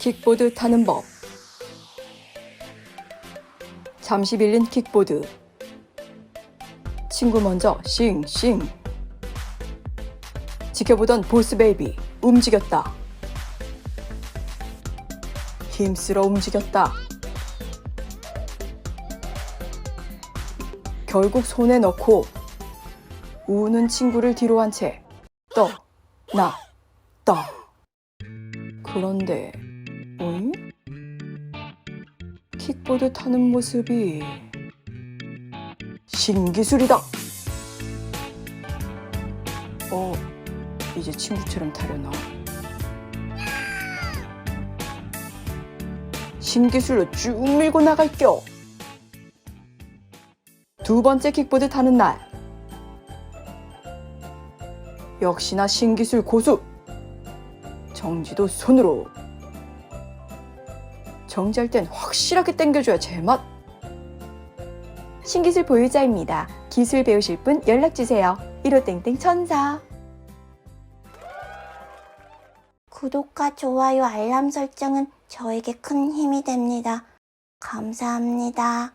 킥보드 타는 법. 잠시 빌린 킥보드. 친구 먼저 싱싱. 지켜보던 보스 베이비 움직였다. 힘쓰러 움직였다. 결국 손에 넣고 우는 친구를 뒤로 한 채 떠, 나, 떠. 그런데, 어이? 킥보드 타는 모습이 신기술이다. 어, 이제 친구처럼 타려나? 신기술로 쭉 밀고 나갈겨. 두 번째 킥보드 타는 날. 역시나 신기술 고수. 정지도 손으로. 정지할 땐 확실하게 당겨줘야 제맛. 신기술 보유자입니다. 기술 배우실 분 연락주세요. 15땡땡 천사. 구독과 좋아요, 알람 설정은 저에게 큰 힘이 됩니다. 감사합니다.